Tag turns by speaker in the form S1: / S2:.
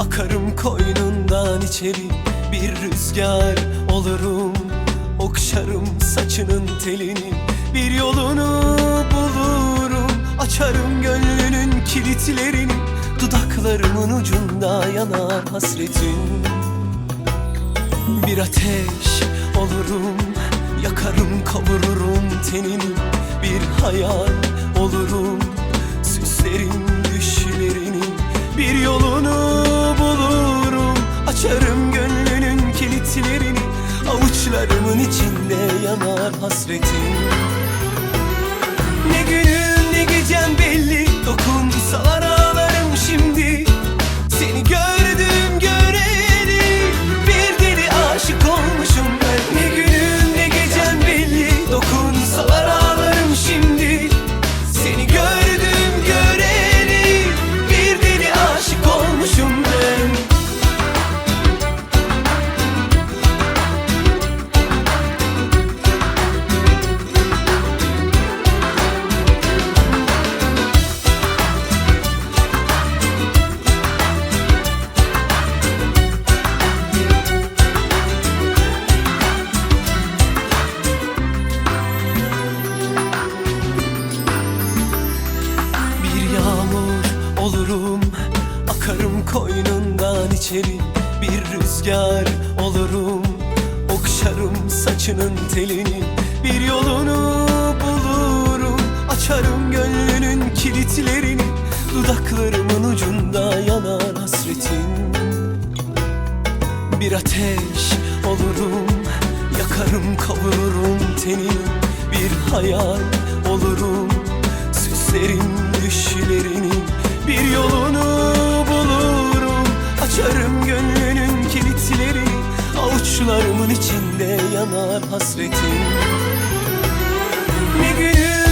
S1: Akarım koynundan içeri bir rüzgar olurum. Okşarım saçının telini bir yolunu bulurum. Açarım gönlünün kilitlerini Dudaklarımın ucunda yanar hasretin. Bir ateş olurum Yakarım kavururum tenini. Bir hayal olurum Süslerim Bir yolunu bulurum. Açarım gönlünün kilitlerini Avuçlarımın içinde yanar hasretin Ne günün ne gecen belli koynundan içeri Bir rüzgar olurum. Okşarım saçının telini Bir yolunu bulurum. Açarım gönlünün kilitlerini Dudaklarımın ucunda yanar hasretin. Bir ateş olurum Yakarım kavururum tenini Bir hayal Avuçlarımın içinde yanar hasretin Ne günün